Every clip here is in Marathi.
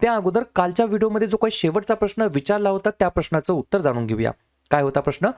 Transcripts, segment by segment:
त्या अगोदर कालच्या व्हिडिओमध्ये जो काही शेवटचा प्रश्न विचारला होता त्या प्रश्नाचं उत्तर जाणून घेऊया. काय होता प्रश्न?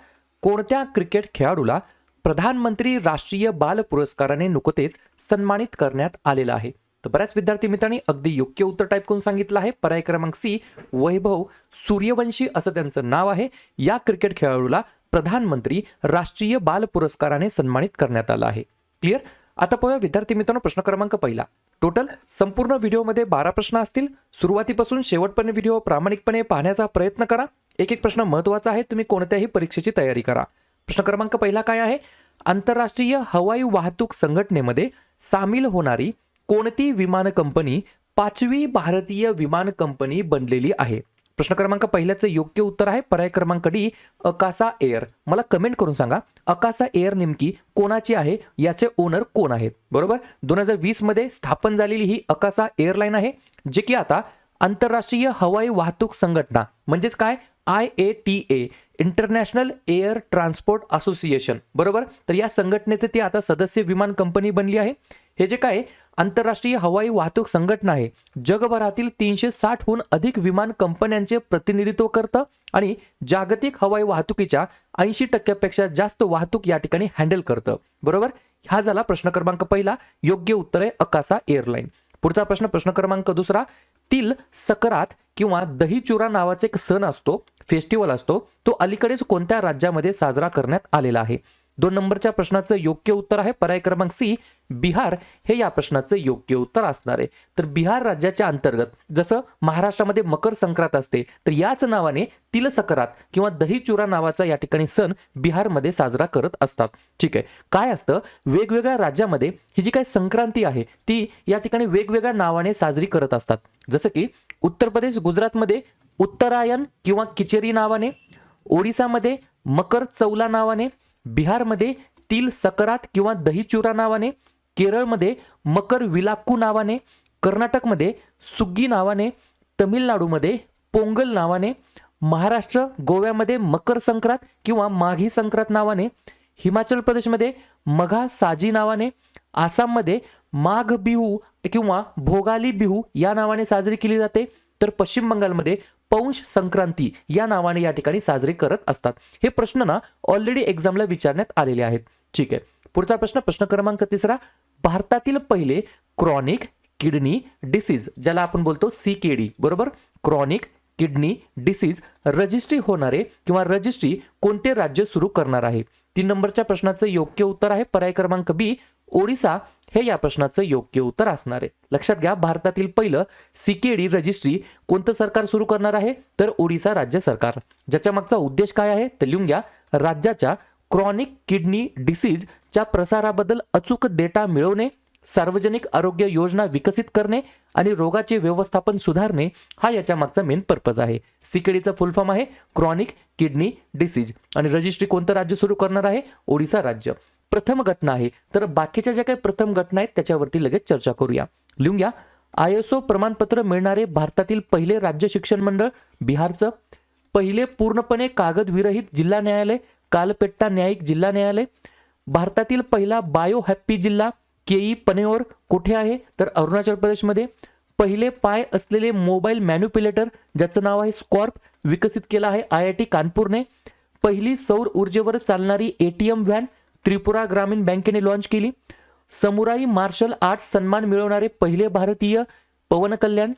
कोणत्या क्रिकेट खेळाडूला प्रधानमंत्री राष्ट्रीय बाल पुरस्काराने नुकतेच सन्मानित करण्यात आलेलं आहे? तर बऱ्याच विद्यार्थी मित्रांनी अगदी योग्य उत्तर टाईप करून सांगितलं आहे. पर्याय क्रमांक सी वैभव सूर्यवंशी असं त्यांचं नाव आहे. या क्रिकेट खेळाडूला प्रधानमंत्री राष्ट्रीय बाल पुरस्काराने सन्मानित करण्यात आलं आहे. क्लिअर आता पाहूया विद्यार्थी मित्रांनो प्रश्न क्रमांक पहिला. टोटल संपूर्ण व्हिडिओमध्ये बारा प्रश्न असतील. सुरुवातीपासून शेवटपर्यंत व्हिडिओ प्रामाणिकपणे पाहण्याचा प्रयत्न करा. एक एक प्रश्न महत्त्वाचा आहे तुम्ही कोणत्याही परीक्षेची तयारी करा. प्रश्न क्रमांक पहिला काय आहे? आंतरराष्ट्रीय हवाई वाहतूक संघटनेमध्ये सामील होणारी कोणती विमान कंपनी पाचवी भारतीय विमान कंपनी बनलेली आहे? प्रश्न क्रमांक पहिल्याचं योग्य उत्तर आहे. पर्याय क्रमांक डी अकासा एअर. मला कमेंट करून सांगा अकासा एअर नेमकी कोणाची आहे? याचे ओनर कोण आहेत? बरोबर? दोन हजार वीसमध्ये स्थापन झालेली ही अकासा एअरलाईन आहे जे की आता आंतरराष्ट्रीय हवाई वाहतूक संघटना म्हणजेच काय? I A T A international air transport association बरोबर? तर या संघटनेचे ती आता सदस्य विमान कंपनी बनली आहे. हे जे काय आंतरराष्ट्रीय हवाई वाहतूक संघटना आहे. जगभरातील तीनशे साठहून अधिक विमान कंपन्यांचे प्रतिनिधित्व करतं आणि जागतिक हवाई वाहतुकीच्या ऐंशी टक्क्यापेक्षा जास्त वाहतूक या ठिकाणी हँडल करतं. बरोबर? हा झाला प्रश्न क्रमांक पहिला. योग्य उत्तर आहे अकासा एअरलाईन. पुढचा प्रश्न प्रश्न क्रमांक दुसरा. तिल सकरात किंवा दही चुरा नावाचा एक सण असतो फेस्टिवल असतो तो अलीकडेच कोणत्या राज्यामध्ये साजरा करण्यात आलेला आहे? दोन नंबरच्या प्रश्नाचं योग्य उत्तर आहे. पर्याय क्रमांक सी बिहार हे या प्रश्नाचं योग्य उत्तर असणार आहे. तर बिहार राज्याच्या अंतर्गत जसं महाराष्ट्रामध्ये मकर संक्रांत असते तर याच नावाने तिल सकरात किंवा दहीचुरा नावाचा या ठिकाणी सण बिहारमध्ये साजरा करत असतात. ठीक आहे. काय असतं? वेगवेगळ्या राज्यामध्ये ही जी काही संक्रांती आहे ती या ठिकाणी वेगवेगळ्या नावाने साजरी करत असतात. जसं की उत्तर प्रदेश गुजरातमध्ये उत्तरायण किंवा किचेरी नावाने ओडिसामध्ये मकर चौला नावाने बिहारमध्ये तिल सकरात किंवा दहीचुरा नावाने केरळमध्ये मकर विलाक्कू नावाने कर्नाटकमध्ये सुग्गी नावाने तमिळनाडूमध्ये पोंगल नावाने महाराष्ट्र गोव्यामध्ये मकर संक्रांत किंवा माघी संक्रांत नावाने हिमाचल प्रदेशमध्ये मघा साजी नावाने आसाममध्ये माघ बिहू किंवा भोगाली बिहू या नावाने साजरी केली जाते. तर पश्चिम बंगालमध्ये पौंश संक्रांती या नावाने या ठिकाणी साजरे करत असतात. हे प्रश्न ना ऑलरेडी एक्झामला विचारण्यात आलेले आहेत. ठीक आहे. पुढचा प्रश्न प्रश्न क्रमांक तिसरा. भारतातील पहिले क्रॉनिक किडनी डिसीज ज्याला आपण बोलतो सी के डी बरोबर? क्रॉनिक किडनी डिसीज रजिस्ट्री होणारे किंवा रजिस्ट्री कोणते राज्य सुरू करणार आहे? तीन नंबरच्या प्रश्नाचं योग्य उत्तर आहे. पर्याय क्रमांक बी ओडिसा हे या प्रश्नाचं योग्य उत्तर असणार आहे. लक्षात घ्या भारतातील पहिलं सीकेडी रजिस्ट्री कोणतं सरकार सुरू करणार आहे? तर ओडिसा राज्य सरकार. ज्याच्या मागचा उद्देश काय आहे? तर लिहून घ्या. राज्याच्या क्रॉनिक किडनी डिसीजच्या प्रसाराबद्दल अचूक डेटा मिळवणे सार्वजनिक आरोग्य योजना विकसित करणे आणि रोगाचे व्यवस्थापन सुधारणे हा याच्या मागचा मेन पर्पज आहे. सीकेडीचा फुल फॉर्म आहे क्रॉनिक किडनी डिसीज. आणि रजिस्ट्री कोणतं राज्य सुरू करणार आहे? ओडिसा राज्य. प्रथम घटना आहे. तर बाकीच्या ज्या काही प्रथम घटना आहेत त्याच्यावरती लगेच चर्चा करूया. लिहून घ्या. आय एस ओ प्रमाणपत्र मिळणारे भारतातील पहिले राज्य शिक्षण मंडळ बिहारचं. पहिले पूर्णपणे कागदविरहित जिल्हा न्यायालय कालपेट्टा न्यायिक जिल्हा न्यायालय. भारतातील पहिला बायो हॅप्पी जिल्हा केई पनेओर कुठे आहे? तर अरुणाचल प्रदेशमध्ये. पहिले पाय असलेले मोबाईल मॅन्युप्युलेटर ज्याचं नाव आहे स्कॉर्प विकसित केलं आहे आय आय टी कानपूरने. पहिली सौर ऊर्जेवर चालणारी एटीएम व्हॅन त्रिपुरा ग्रामीण बँकेने लॉन्च केली. समुराई मार्शल आर्ट्स सन्मान मिळवणारे पहिले भारतीय पवन कल्याण.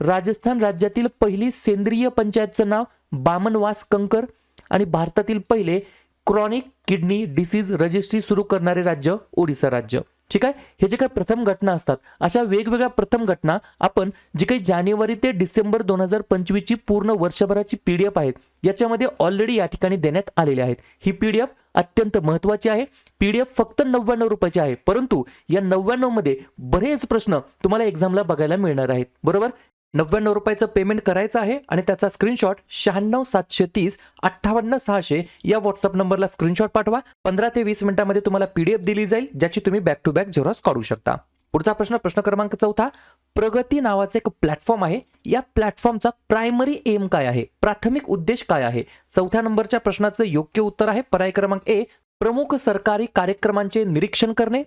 राजस्थान राज्यातील पहिली सेंद्रिय पंचायतचं नाव बामनवास कंकर आणि भारतातील पहिले क्रॉनिक किडनी डिसीज रजिस्ट्री सुरू करणारे राज्य ओडिसा राज्य. ठीक आहे? हे जे काही प्रथम घटना असतात अशा वेगवेगळ्या प्रथम घटना आपण जी काही जानेवारी ते डिसेंबर दोन हजार पंचवीसची पूर्ण वर्षभराची पी डी एफ आहेत याच्यामध्ये ऑलरेडी या ठिकाणी देण्यात आलेली आहेत. ही पी डी एफ अत्यंत महत्वाची आहे. पी डी एफ फक्त नव्याण्णव रुपयाची आहे परंतु या नव्याण्णवमध्ये बरेच प्रश्न तुम्हाला एक्झामला बघायला मिळणार आहेत. बरोबर? नव्याण्णव रुपयाचं पेमेंट करायचं आहे आणि त्याचा स्क्रीनशॉट शहाण्णव सातशे तीस अठ्ठावन्न सहाशे या व्हॉट्सअप नंबरला स्क्रीनशॉट पाठवा. पंधरा ते वीस मिनिटांमध्ये तुम्हाला पीडीएफ दिली जाईल ज्याची तुम्ही बॅक टू बॅक झेरॉक्स काढू शकता. पुढचा प्रश्न प्रश्न क्रमांक चौथा. प्रगती नावाचं एक प्लॅटफॉर्म आहे. या प्लॅटफॉर्मचा प्रायमरी एम काय आहे? प्राथमिक उद्देश काय आहे? चौथ्या नंबरच्या प्रश्नाचं योग्य उत्तर आहे. पर्याय क्रमांक ए प्रमुख सरकारी कार्यक्रमांचे निरीक्षण करणे.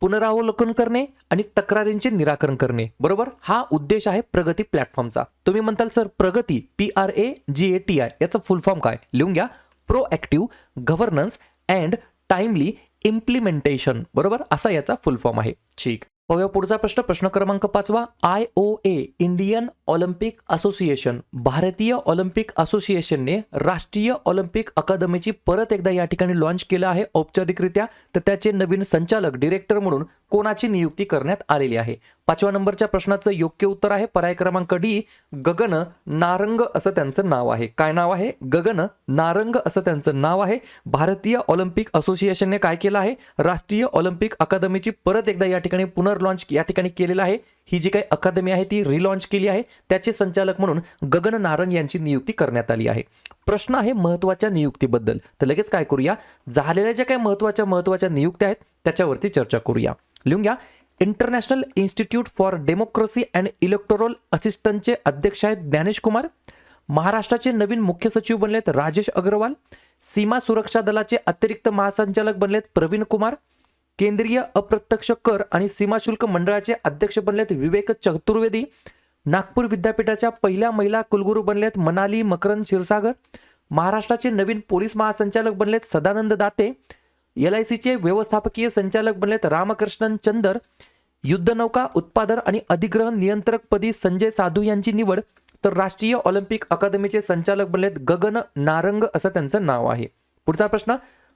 पुनरावलोकन करणे आणि तक्रारींचे निराकरण करणे. बरोबर? हा उद्देश आहे प्रगती प्लॅटफॉर्मचा. तुम्ही म्हणताल sir Pragati P R A G A T I याचा फुल फॉर्म काय? लिहून घ्या. Proactive governance and timely implementation. बरोबर? असा याचा फुल फॉर्म आहे. ठीक. बघूया पुढचा प्रश्न. प्रश्न क्रमांक पाचवा. I O A Indian Olympic association. भारतीय ऑलिम्पिक असोसिएशनने राष्ट्रीय ऑलिम्पिक अकादमीची परत एकदा या ठिकाणी लॉन्च केलं आहे औपचारिकरित्या. तर त्याचे नवीन संचालक डिरेक्टर म्हणून कोणाची नियुक्ती करण्यात आलेली आहे? पाचव्या नंबरच्या प्रश्नाचं योग्य उत्तर आहे. पर्याय क्रमांक डी गगन नारंग असं त्यांचं नाव आहे. काय नाव आहे? गगन नारंग असं त्यांचं नाव आहे. भारतीय ऑलिम्पिक असोसिएशनने काय केलं आहे? राष्ट्रीय ऑलिम्पिक अकादमीची परत एकदा या ठिकाणी पुनर्लॉन्च या ठिकाणी केलेलं आहे. ही जी काही अकादमी आहे ती रिलॉन्च केली आहे. त्याचे संचालक म्हणून गगन नारंग यांची नियुक्ती करण्यात आली आहे. प्रश्न आहे महत्त्वाच्या नियुक्तीबद्दल. तर लगेच काय करूया? झालेल्या ज्या काही महत्त्वाच्या महत्त्वाच्या नियुक्त्या आहेत त्याच्यावरती चर्चा करूया. लिहून घ्या. International institute for democracy and electoral असिस्टंटचे अध्यक्ष आहेत ज्ञानेश कुमार. महाराष्ट्राचे नवीन मुख्य सचिव बनलेत राजेश अग्रवाल. सीमा सुरक्षा दलाचे अतिरिक्त महासंचालक बनलेत प्रवीण कुमार. केंद्रीय अप्रत्यक्ष कर आणि सीमा शुल्क मंडळाचे अध्यक्ष बनलेत विवेक चतुर्वेदी. नागपूर विद्यापीठाच्या पहिल्या महिला कुलगुरू बनलेत मनाली मकरंद क्षीरसागर. महाराष्ट्राचे नवीन पोलीस महासंचालक बनलेत सदानंद दाते. एल आय सीचे व्यवस्थापकीय संचालक बनलेत रामकृष्णन चंदर युद्धनौका उत्पादन आणि अधिग्रहण नियंत्रकपदी संजय साधू यांची निवड तर राष्ट्रीय ऑलिम्पिक अकादमीचे संचालक बनलेत गगन नारंग असं त्यांचं नाव आहे. पुढचा प्रश्न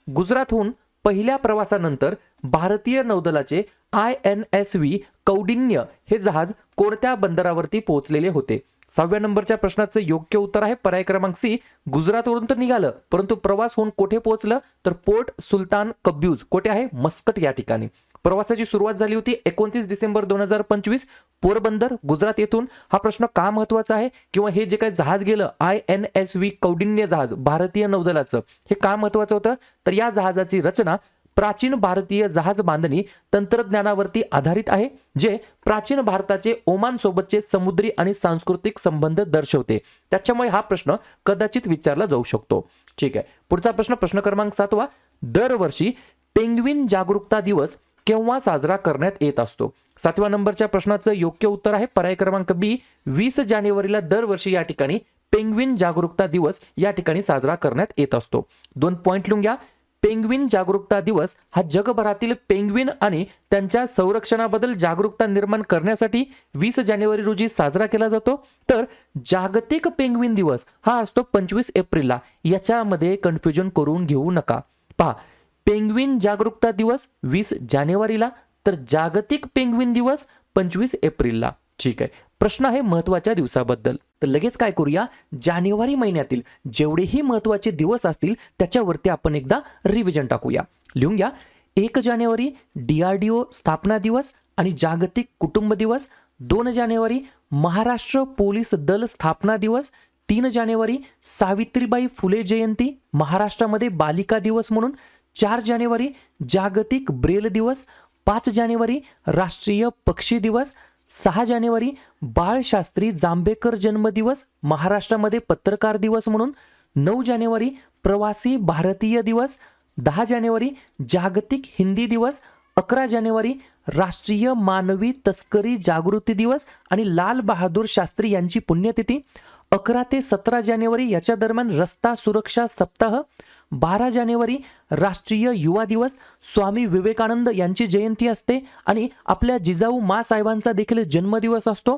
गुजरातहून पहिल्या प्रवासानंतर भारतीय नौदलाचे I N S V Kaundinya हे जहाज कोणत्या बंदरावरती पोहोचलेले होते? सहाव्या नंबरच्या प्रश्नाचं योग्य उत्तर आहे. पर्याय क्रमांक सी गुजरातवरून तर निघालं परंतु प्रवास होऊन कोठे पोहोचलं? तर पोर्ट सुलतान कब्यूज कोठे आहे? मस्कट या ठिकाणी. प्रवासाची सुरुवात झाली होती एकोणतीस डिसेंबर दोन हजार पंचवीस पोरबंदर गुजरात येथून. हा प्रश्न का महत्त्वाचा आहे? किंवा हे जे काही जहाज गेलं I N S V Kaundinya जहाज भारतीय नौदलाचं हे का महत्वाचं होतं? तर या जहाजाची रचना प्राचीन भारतीय जहाज बांधणी तंत्रज्ञानावरती आधारित आहे जे प्राचीन भारताचे ओमान सोबतचे समुद्री आणि सांस्कृतिक संबंध दर्शवते. त्याच्यामुळे हा प्रश्न कदाचित विचारला जाऊ शकतो. ठीक आहे. पुढचा प्रश्न प्रश्न क्रमांक सातवा. दरवर्षी पेंग्विन जागरूकता दिवस केव्हा साजरा करण्यात येत असतो? सातव्या नंबरच्या प्रश्नाचं योग्य उत्तर आहे. पर्याय क्रमांक बी. वीस जानेवारीला दरवर्षी या ठिकाणी पेंग्विन जागरूकता दिवस या ठिकाणी साजरा करण्यात येत असतो. दोन पॉईंट लिहून घ्या. पेंग्विन जागरूकता दिवस हा जगभरातील पेंग्विन आणि त्यांच्या संरक्षणाबद्दल जागरूकता निर्माण करण्यासाठी वीस जानेवारी रोजी साजरा केला जातो. तर जागतिक पेंग्विन दिवस हा असतो पंचवीस एप्रिलला. याच्यामध्ये कन्फ्युजन करून घेऊ नका. पहा पेंग्विन जागरूकता दिवस वीस जानेवारीला तर जागतिक पेंग्विन दिवस पंचवीस एप्रिलला. ठीक आहे. प्रश्न आहे महत्त्वाच्या दिवसाबद्दल. तर लगेच काय करूया? जानेवारी महिन्यातील जेवढेही महत्त्वाचे दिवस असतील त्याच्यावरती आपण एकदा रिव्हिजन टाकूया. लिहून घ्या. एक जानेवारी डीआरडीओ स्थापना दिवस आणि जागतिक कुटुंब दिवस. दोन जानेवारी महाराष्ट्र पोलीस दल स्थापना दिवस. तीन जानेवारी सावित्रीबाई फुले जयंती महाराष्ट्रामध्ये बालिका दिवस म्हणून. चार जानेवारी जागतिक ब्रेल दिवस. पाच जानेवारी राष्ट्रीय पक्षी दिवस. सहा जानेवारी बाळशास्त्री जांभेकर जन्मदिवस महाराष्ट्रामध्ये पत्रकार दिवस म्हणून नऊ जानेवारी प्रवासी भारतीय दिवस दहा जानेवारी जागतिक हिंदी दिवस अकरा जानेवारी राष्ट्रीय मानवी तस्करी जागृती दिवस आणि लाल बहादूर शास्त्री यांची पुण्यतिथी अकरा ते सतरा जानेवारी याच्या दरम्यान रस्ता सुरक्षा सप्ताह बारा जानेवारी राष्ट्रीय युवा दिवस स्वामी विवेकानंद यांची जयंती असते आणि आपल्या जिजाऊ मासाहेबांचा देखील जन्मदिवस असतो.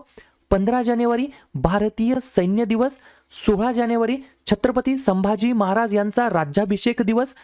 पंधरा जानेवारी भारतीय सैन्य दिवस सोळा जानेवारी छत्रपती संभाजी महाराज यांचा राज्याभिषेक दिवस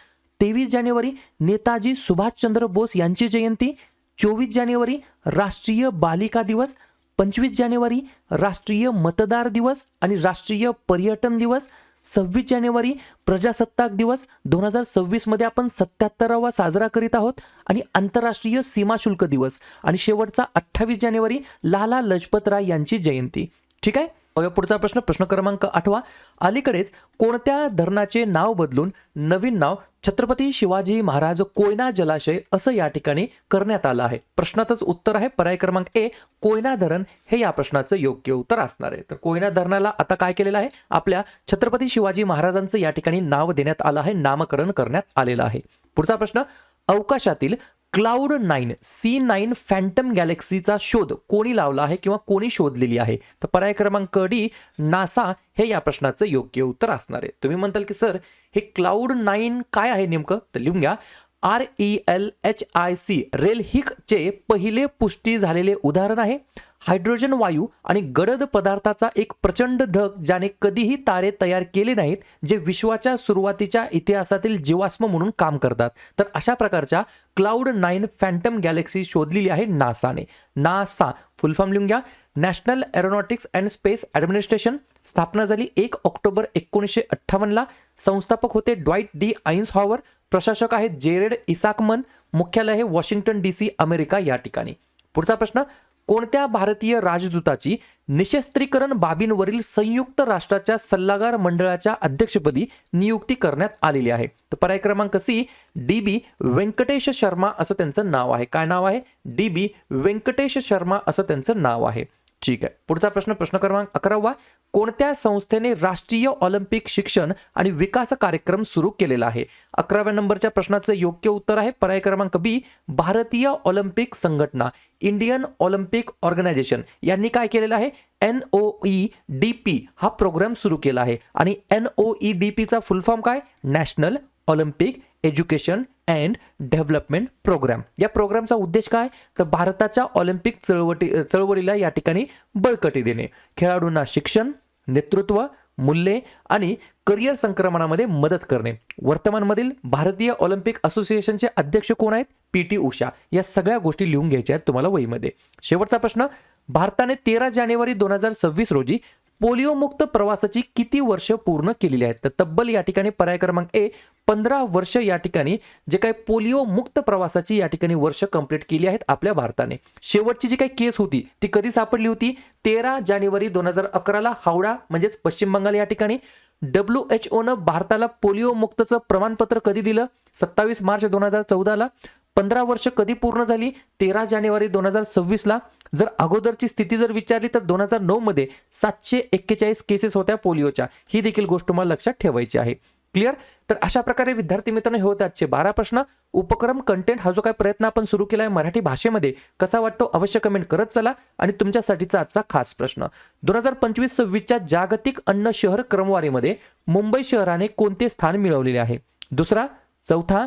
तेवीस जानेवारी नेताजी सुभाषचंद्र बोस यांची जयंती चोवीस जानेवारी राष्ट्रीय बालिका दिवस पंचवीस जानेवारी राष्ट्रीय मतदार दिवस आणि राष्ट्रीय पर्यटन दिवस. सव्वीस जानेवारी प्रजासत्ताक दिवस. दोन हजार सव्वीसमध्ये आपण सत्याहत्तरावा साजरा करीत आहोत आणि आंतरराष्ट्रीय सीमाशुल्क दिवस. आणि शेवटचा अठ्ठावीस जानेवारी लाला लजपत राय यांची जयंती. ठीक आहे? बघा पुढचा प्रश्न प्रश्न क्रमांक आठवा. अलीकडेच कोणत्या धरणाचे नाव बदलून नवीन नाव छत्रपती शिवाजी महाराज कोयना जलाशय असं या ठिकाणी करण्यात आलं आहे? प्रश्नातच उत्तर आहे. पर्याय क्रमांक ए कोयना धरण. हे या प्रश्नाचं योग्य उत्तर असणार आहे. तर कोयना धरणाला आता काय केलेलं आहे? आपल्या छत्रपती शिवाजी महाराजांचं या ठिकाणी नाव देण्यात आलं आहे. नामकरण करण्यात आलेलं आहे. पुढचा प्रश्न अवकाशातील cloud nine C nine phantom गॅलेक्सीचा शोध कोणी लावला आहे किंवा कोणी शोधलेली आहे? तर पर्याय क्रमांक डी नासा हे या प्रश्नाचं योग्य उत्तर असणार आहे. तुम्ही म्हणताल की सर हे क्लाउड नाईन काय आहे नेमकं? तर लिहून घ्या. R E L H I C rail हिकचे पहिले पुष्टी झालेले उदाहरण आहे. हायड्रोजन वायू आणि गडद पदार्थाचा एक प्रचंड ढग ज्याने कधीही तारे तयार केले नाहीत जे विश्वाच्या सुरुवातीच्या इतिहासातील जीवाश्म म्हणून काम करतात. तर अशा प्रकारच्या क्लाउड नाईन फॅन्टम गॅलेक्सी शोधलेली आहे नासाने. नासा फुल फॉर्म लिहून घ्या. National aeronautics and space administration स्थापना झाली एक ऑक्टोबर एकोणीसशे अठ्ठावन्नला संस्थापक होते ड्वाईट डी आईन्स हॉवर प्रशासक आहेत जेरेड इसाकमन. मुख्यालय आहे वॉशिंग्टन डी सी अमेरिका या ठिकाणी. पुढचा प्रश्न कोणत्या भारतीय राजदूताची निशस्त्रीकरण बाबींवरील संयुक्त राष्ट्राच्या सल्लागार मंडळाच्या अध्यक्षपदी नियुक्ती करण्यात आलेली आहे? तर पर्याय क्रमांक C D B Venkatesh Sharma असं त्यांचं नाव आहे. काय नाव आहे? डी बी व्यंकटेश शर्मा असं त्यांचं नाव आहे. ठीक आहे. पुढचा प्रश्न प्रश्न क्रमांक अकरावा. कोणत्या संस्थेने राष्ट्रीय ऑलिम्पिक शिक्षण आणि विकास कार्यक्रम सुरू केलेला आहे? अकराव्या नंबरच्या प्रश्नाचं योग्य उत्तर आहे पर्याय क्रमांक बी भारतीय ऑलिम्पिक संघटना इंडियन ऑलिम्पिक ऑर्गनायझेशन. यांनी काय केलेलं आहे? N O E D P हा प्रोग्राम सुरू केला आहे. आणि एन ओ ई डी पीचा फुल फॉर्म काय? National olympic education and development programme या प्रोग्रामचा उद्देश काय? तर भारताच्या ऑलिम्पिक चळवटी चळवळीला या ठिकाणी बळकटी देणे. खेळाडूंना शिक्षण नेतृत्व मूल्ये आणि करिअर संक्रमणामध्ये मदत करणे. वर्तमानमधील भारतीय ऑलिम्पिक असोसिएशनचे अध्यक्ष कोण आहेत? P T Usha. या सगळ्या गोष्टी लिहून घ्यायच्या आहेत तुम्हाला वहीमध्ये. शेवटचा प्रश्न भारताने तेरा जानेवारी दोन हजार सव्वीस रोजी पोलिओमुक्त प्रवासाची किती वर्ष पूर्ण केलेली आहेत? तर तब्बल या ठिकाणी पर्याय क्रमांक ए पंधरा वर्ष या ठिकाणी जे काही पोलिओ मुक्त प्रवासाची या ठिकाणी वर्ष कंप्लीट केली आहेत आपल्या भारताने. शेवटची जी काही केस होती ती कधी सापडली होती? तेरा जानेवारी दोन हजार अकराला हावडा म्हणजेच पश्चिम बंगाल या ठिकाणी. डब्ल्यू एच ओनं भारताला पोलिओ मुक्तचं प्रमाणपत्र कधी दिलं? सत्तावीस मार्च दोन हजार चौदाला. पंधरा वर्ष कधी पूर्ण झाली? तेरा जानेवारी दोन हजार सव्वीसला. जर अगोदरची स्थिती जर विचारली तर दोन हजार नऊमध्ये सातशे एक्केचाळीस केसेस होत्या पोलिओच्या. ही देखील गोष्ट तुम्हाला लक्षात ठेवायची आहे. क्लिअर तर अशा प्रकारे विद्यार्थी मित्रांनो हे होते आजचे बारा प्रश्न. उपक्रम कंटेंट हा जो काय प्रयत्न आपण सुरू केला आहे मराठी भाषेमध्ये कसा वाटतो अवश्य कमेंट करत चला आणि तुमच्यासाठीचा आजचा खास प्रश्न. दोन हजार पंचवीस सव्वीसच्या जागतिक अन्न शहर क्रमवारीमध्ये मुंबई शहराने कोणते स्थान मिळवलेले आहे? दुसरा चौथा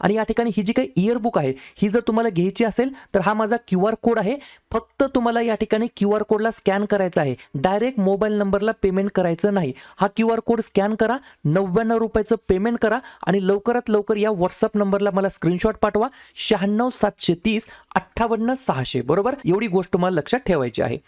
आणि या ठिकाणी ही जी काही इयरबुक आहे ही जर तुम्हाला घ्यायची असेल तर हा माझा क्यू आर कोड आहे. फक्त तुम्हाला या ठिकाणी क्यू आर कोडला स्कॅन करायचा आहे. डायरेक्ट मोबाईल नंबरला पेमेंट करायचं नाही. हा क्यू आर कोड स्कॅन करा नव्याण्णव रुपयाचं पेमेंट करा आणि लवकरात लवकर या व्हॉट्सअप नंबरला मला स्क्रीनशॉट पाठवा. शहाण्णव सातशे तीस अठ्ठावन्न सहाशे बरोबर? एवढी गोष्ट तुम्हाला लक्षात ठेवायची आहे.